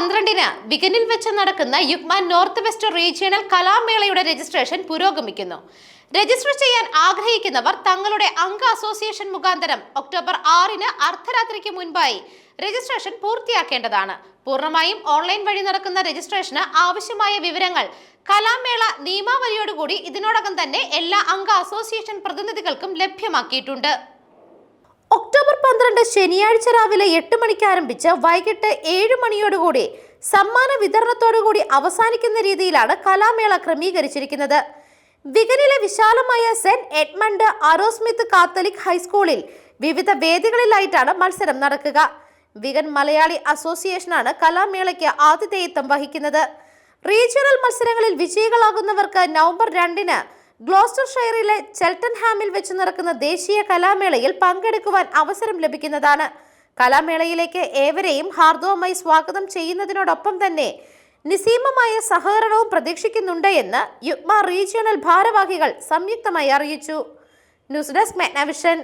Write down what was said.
പന്ത്രണ്ടിന് വികനിൽ വെച്ച് നടക്കുന്ന യുഗ്മ നോർത്ത് വെസ്റ്റ് റീജിയണൽ കലാമേളയുടെ രജിസ്ട്രേഷൻ പുരോഗമിക്കുന്നു. രജിസ്റ്റർ ചെയ്യാൻ ആഗ്രഹിക്കുന്നവർ തങ്ങളുടെ അംഗ അസോസിയേഷൻ മുഖാന്തരം ഒക്ടോബർ ആറിന് അർദ്ധരാത്രിക്ക് മുൻപായി രജിസ്ട്രേഷൻ പൂർത്തിയാക്കേണ്ടതാണ്. പൂർണമായും ഓൺലൈൻ വഴി നടക്കുന്ന രജിസ്ട്രേഷന് ആവശ്യമായ വിവരങ്ങൾ കലാമേള നിയമാവലിയോടുകൂടി ഇതിനോടകം തന്നെ എല്ലാ അംഗ അസോസിയേഷൻ പ്രതിനിധികൾക്കും ലഭ്യമാക്കിയിട്ടുണ്ട്. ഒക്ടോബർ പന്ത്രണ്ട് ശനിയാഴ്ച രാവിലെ എട്ട് മണിക്ക് ആരംഭിച്ച് വൈകിട്ട് ഏഴ് മണിയോടുകൂടി സമ്മാന വിതരണത്തോടുകൂടി അവസാനിക്കുന്ന രീതിയിലാണ് കലാമേള ക്രമീകരിച്ചിരിക്കുന്നത്. വികനിലെ വിശാലമായ സെന്റ് എഡ്മണ്ട് അറോസ്മിത്ത് കാത്തലിക് ഹൈസ്കൂളിൽ വിവിധ വേദികളിലായിട്ടാണ് മത്സരം നടക്കുക. വികൻ മലയാളി അസോസിയേഷനാണ് കലാമേളയ്ക്ക് ആതിഥേയത്വം വഹിക്കുന്നത്. റീജിയണൽ മത്സരങ്ങളിൽ വിജയികളാകുന്നവർക്ക് നവംബർ രണ്ടിന് ഗ്ലോസ്റ്റർ ഷെയറിലെ ചെൽട്ടൻഹാമിൽ വെച്ച് നടക്കുന്ന ദേശീയ കലാമേളയിൽ പങ്കെടുക്കുവാൻ അവസരം ലഭിക്കുന്നതാണ്. കലാമേളയിലേക്ക് ഏവരെയും ഹാർദവമായി സ്വാഗതം ചെയ്യുന്നതിനോടൊപ്പം തന്നെ നിസീമമായ സഹകരണവും പ്രതീക്ഷിക്കുന്നുണ്ട് എന്ന് യുഗ്മ റീജിയണൽ ഭാരവാഹികൾ സംയുക്തമായി അറിയിച്ചു. News desk Magnavision.